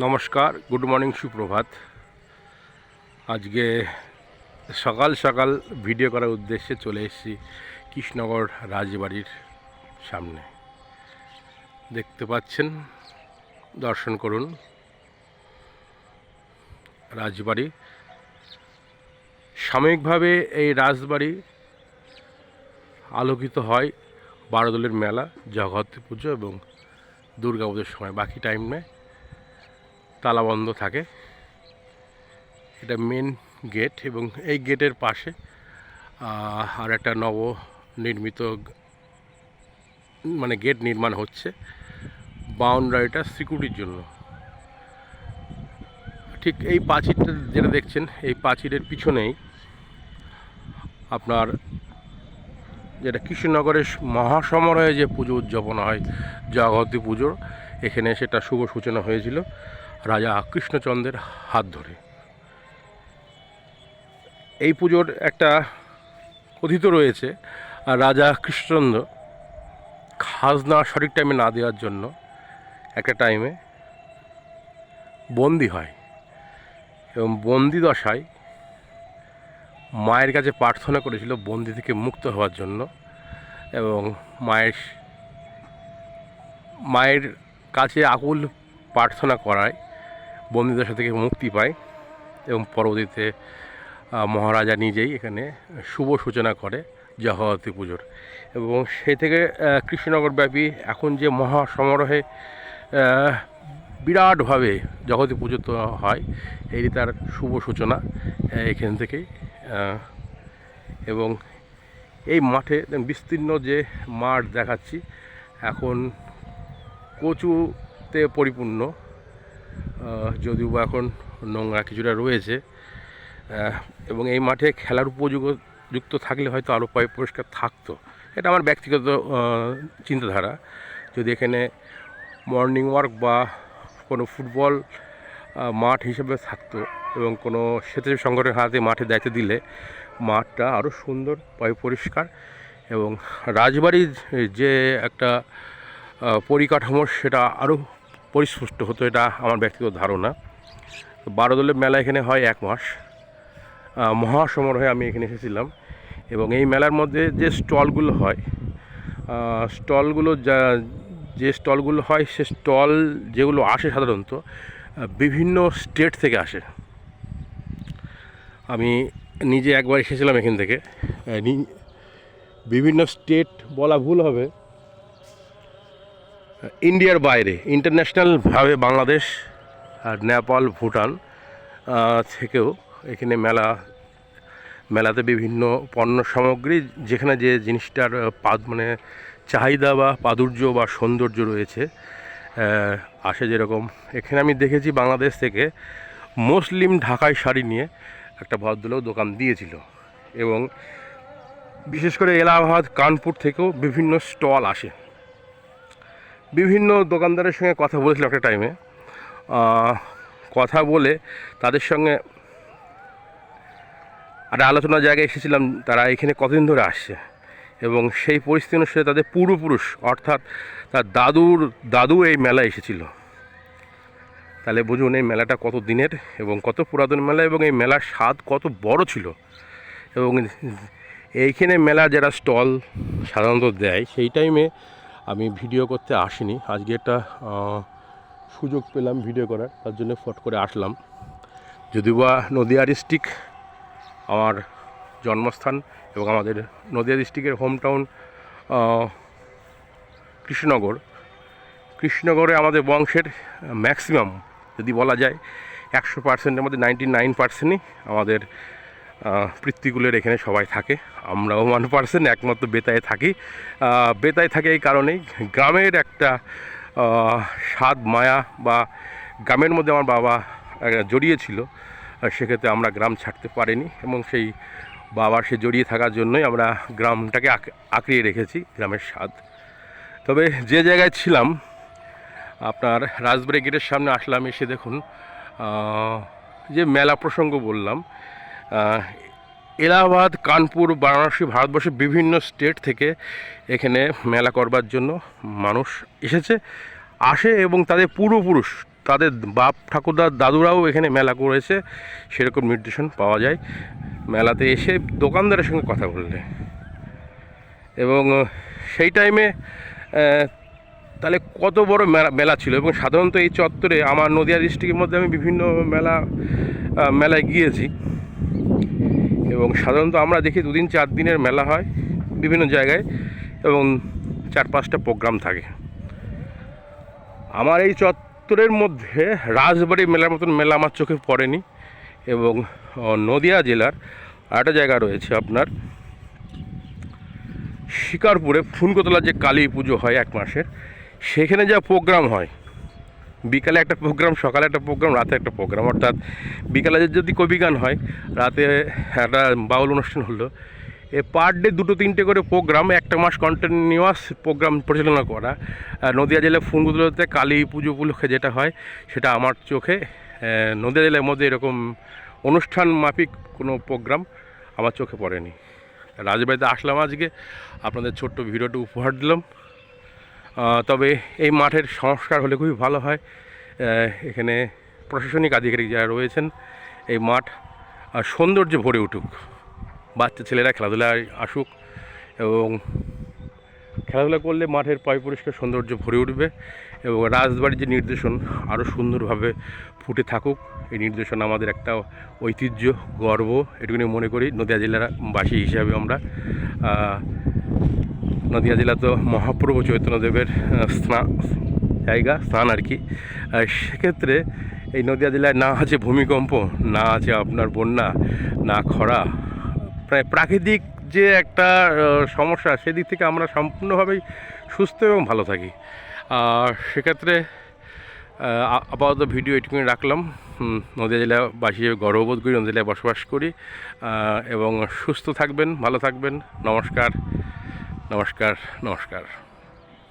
নমস্কার, good morning সুপ্রভাত। আজকে সকাল সকাল ভিডিও করার উদ্দেশ্যে চলে এসেছি কৃষ্ণনগর রাজবাড়ির সামনে। দেখতে পাচ্ছেন, দর্শন করুন। রাজবাড়ি। সাময়িকভাবে এই রাজবাড়ি আলোকিত হয় বারোদলের মেলা, জগদ্ধাত্রী পুজো এবং দুর্গা পুজোর সময়। বাকি টাইমে তালা বন্ধ থাকে। এটা মেন গেট এবং এই গেটের পাশে আর একটা নব নির্মিত মানে গেট নির্মাণ হচ্ছে বাউন্ডারিটা সিকিউরিটির জন্য। ঠিক এই প্রাচীরটা যেটা দেখছেন, এই প্রাচীরের পিছনেই আপনার যেটা কৃষ্ণনগরের মহাসমারোহে যে পুজো উদযাপন হয় জগতী পুজোর, এখানে সেটা শুভ সূচনা হয়েছিল। রাজা কৃষ্ণচন্দ্রের হাত ধরে। এই পুজোর একটা কথিত রয়েছে রাজা কৃষ্ণচন্দ্র খাজনা সঠিক টাইমে না দেওয়ার জন্য একটা টাইমে বন্দি হয় এবং বন্দি দশায় মায়ের কাছে প্রার্থনা করেছিল বন্দি থেকে মুক্ত হওয়ার জন্য এবং মায়ের মায়ের কাছে আকুল প্রার্থনা করায়। বন্দিদশা থেকে মুক্তি পায় এবং পরবর্তীতে মহারাজা নিজেই এখানে শুভ সূচনা করে জগদ্ধাত্রী পুজোর। এবং সেই থেকে কৃষ্ণনগর ব্যাপী এখন যে মহা সমারোহে বিরাটভাবে জগতী পুজো তো হয় এই তার শুভ সূচনা এখান থেকেই এবং এই মাঠে বিস্তীর্ণ যে মাঠ দেখাচ্ছি, এখন কচুতে পরিপূর্ণ যদিও বা এখন নোংরা কিছুটা রয়েছে এবং এই মাঠে খেলার উপযোগ যুক্ত থাকলে হয়তো আরও পয়, পরিষ্কার থাকতো। এটা আমার ব্যক্তিগত চিন্তাধারা। যদি এখানে মর্নিং ওয়ার্ক বা কোনো ফুটবল মাঠ হিসেবে থাকতো এবং কোনো স্বেচ্ছাসেবী সংগঠনের হাতে মাঠে দায়িত্ব দিলে মাঠটা আরও সুন্দর, পয়, পরিষ্কার এবং রাজবাড়ির যে একটা পরিকাঠামো সেটা আরও পরিস্পুষ্ট হতো, এটা আমার ব্যক্তিগত ধারণা। তো বারো দলের মেলা এখানে হয় এক মাস। মহাসমারোহে আমি এখানে এসেছিলাম এবং এই মেলার মধ্যে যে স্টলগুলো হয় স্টলগুলো যা, যে স্টলগুলো হয়, সে স্টল যেগুলো আসে সাধারণত বিভিন্ন স্টেট থেকে আসে। আমি নিজে একবার এসেছিলাম এখান থেকে। বিভিন্ন স্টেট বলা ভুল হবে ইন্ডিয়ার বাইরে, ইন্টারন্যাশনালভাবে বাংলাদেশ আর নেপাল, ভুটান থেকেও এখানে মেলা, মেলাতে বিভিন্ন পণ্য সামগ্রী, যেখানে যে জিনিসটার পাদ মানে চাহিদা বা প্রাদুর্য বা সৌন্দর্য রয়েছে আসে যেরকম। এখানে আমি দেখেছি বাংলাদেশ থেকে মুসলিম ঢাকায় শাড়ি নিয়ে একটা ভদ্রলোক দোকান দিয়েছিল এবং বিশেষ করে এলাহাবাদ, কানপুর থেকেও বিভিন্ন স্টল আসে। বিভিন্ন দোকানদারের সঙ্গে কথা বলেছিলাম একটা টাইমে কথা বলে তাদের সঙ্গে একটা আলোচনার জায়গায় এসেছিলাম, তারা এখানে কতদিন ধরে আসছে এবং সেই পরিস্থিতি অনুসারে তাদের পূর্বপুরুষ, অর্থাৎ তার দাদুর, দাদু এই মেলা এসেছিল। তাহলে বুঝুন এই মেলাটা কত দিনের এবং কত পুরাতন মেলা এবং এই মেলার স্বাদ কত বড় ছিল। এবং এইখানে মেলা যারা স্টল সাধারণত দেয়, সেই টাইমে আমি ভিডিও করতে আসিনি। আজকে একটা সুযোগ পেলাম ভিডিও করার, তার জন্য ফট করে আসলাম। যদিও বা নদিয়া ডিস্ট্রিক্ট আমার জন্মস্থান এবং আমাদের নদিয়া ডিস্ট্রিক্টের হোম টাউন কৃষ্ণনগর। কৃষ্ণনগরে আমাদের বংশের ম্যাক্সিমাম, যদি বলা যায়, একশো পার্সেন্টের মধ্যে নাইনটি নাইন পার্সেন্টই আমাদের পিতৃকুলের এখানে সবাই থাকে। আমরাও ওয়ান পার্সেন্ট একমাত্র বেতায় থাকি। বেতায় থাকে এই কারণেই গ্রামের একটা স্বাদ মায়া বা গ্রামের মধ্যে আমার বাবা আহ, জড়িয়ে ছিল সেক্ষেত্রে আমরা গ্রাম ছাড়তে পারিনি এবং সেই বাবার সে জড়িয়ে থাকার জন্যই আমরা গ্রামটাকে আঁক- আঁকড়িয়ে রেখেছি গ্রামের স্বাদ। তবে যে জায়গায় ছিলাম আপনার রাজবাড়ি গেটের সামনে আসলাম এসে দেখুন যে মেলা প্রসঙ্গ বললাম এলাহাবাদ, কানপুর, বারাণসী ভারতবর্ষের বিভিন্ন স্টেট থেকে এখানে মেলা করবার জন্য মানুষ এসেছে, আসে এবং তাদের পূর্বপুরুষ, তাদের বাপ ঠাকুরদার দাদুরাও এখানে মেলা করেছে, সেরকম নির্দেশন পাওয়া যায়। মেলাতে এসে দোকানদারের সঙ্গে কথা বললে। এবং সেই টাইমে তাহলে কত বড় মেলা মেলা ছিল এবং সাধারণত এই চত্বরে, আমার নদিয়া ডিস্ট্রিক্টের মধ্যে আমি বিভিন্ন মেলা মেলায় গিয়েছি। এবং সাধারণত আমরা দেখি দুদিন চার দিনের মেলা হয় বিভিন্ন জায়গায় এবং চার পাঁচটা প্রোগ্রাম থাকে। আমার এই চত্বরের মধ্যে রাজবাড়ি মেলার মতন মেলা আমার চোখে পড়েনি এবং নদিয়া জেলার আরেকটা জায়গা রয়েছে আপনার। শিকারপুরে ফুনকোতলা যে কালী পুজো হয় এক মাসের, সেখানে যা প্রোগ্রাম হয় বিকালে একটা প্রোগ্রাম সকালে একটা প্রোগ্রাম রাতে একটা প্রোগ্রাম অর্থাৎ বিকালে যদি কবি গান হয়, রাতে একটা বাউল অনুষ্ঠান হলো, এ পার ডে দুটো তিনটে করে প্রোগ্রাম একটা মাস কন্টিনিউয়াস প্রোগ্রাম পরিচালনা করা। নদিয়া জেলায় ফুনগুলোতে কালী পুজো উপলক্ষে যেটা হয়, সেটা আমার চোখে নদিয়া জেলার মধ্যে এরকম অনুষ্ঠান মাফিক কোনো প্রোগ্রাম আমার চোখে পড়েনি। রাজবাড়িতে আসলাম আজকে, আপনাদের ছোট্ট ভিডিওটি উপহার দিলাম। তবে এই মাঠের সংস্কার হলে খুবই ভালো হয়। এখানে প্রশাসনিক আধিকারিক যারা রয়েছেন, এই মাঠ সৌন্দর্যে ভরে উঠুক। বাচ্চা ছেলেরা খেলাধুলায় আসুক এবং খেলাধুলা করলে মাঠের পয় পরিষ্কার সৌন্দর্য ভরে উঠবে এবং রাজবাড়ির যে নির্দেশন আরও সুন্দরভাবে ফুটে থাকুক। এই নির্দেশন আমাদের একটা ঐতিহ্য, গর্ব। এটুকুনি মনে করি, নদিয়া জেলার বাসী হিসাবে আমরা। নদিয়া জেলা তো মহাপ্রভু চৈতন্যদেবের স্নান জায়গা, স্থান আর কি। সেক্ষেত্রে এই নদিয়া জেলায় না আছে ভূমিকম্প, না আছে আপনার বন্যা, না খরা। প্রায় প্রাকৃতিক যে একটা সমস্যা, সেদিক থেকে আমরা সম্পূর্ণভাবেই সুস্থ এবং ভালো থাকি। আর সেক্ষেত্রে আপাতত ভিডিও এটুকুনি রাখলাম। নদীয়া নদিয়া জেলাবাসী হিসেবে গর্ববোধ করি, নদিয়া জেলায় বসবাস করি। এবং সুস্থ থাকবেন, ভালো থাকবেন। নমস্কার। নমস্কার নমস্কার।